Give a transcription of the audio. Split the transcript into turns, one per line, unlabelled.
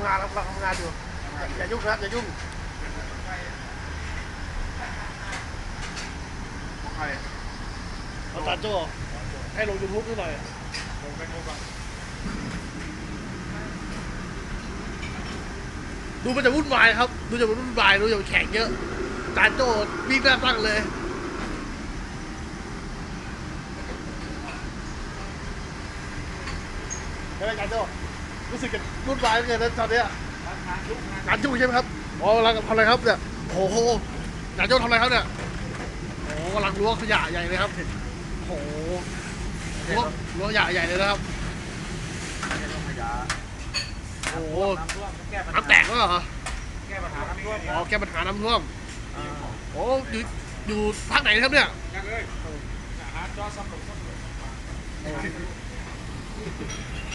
ำลังทำงานอยู่อย่าอย่ายุ่งนะครับอย่ายุ่ง
ของใคร
เอาจานโจ้ให้ลงยูทูบด้วยหน่อย
ผมเป็นคนบ้าง
ดูมันจะวุ่นวายครับ ดูจะวุ่นวาย ดูจะแข่งเยอะจานโจ้วิ่งหน้าตั้งเลยใช่ไหมจานโจ้ รู้สึกจะวุ่นวายเหลือเกินนะตอนเนี้ย
งานยุคงาน
จานโจ้ใช่ไหมครับอ๋อกำลังทำอะไรครับเนี่ยโอ้โหจานโจ้ทำอะไรครับเนี่ยโอ้โหกำลังล้วงขยะใหญ่เลยครับโอ้โหล้วงล้วงขยะใหญ่เลยนะครับ
ไม่ต้องขยะ
โอ้โห
น้ำท่วมแก้ปัญหา
น้ำแตกแล้วเหรอ
แก้ปัญหาน้ำท่วม
อ๋อแก้ปัญหาน้ำท่วมโอ้อยู่อยู่ภาคไหนนะครับเนี่ย
กันเลยอาหารจอสำหรับสำหรับ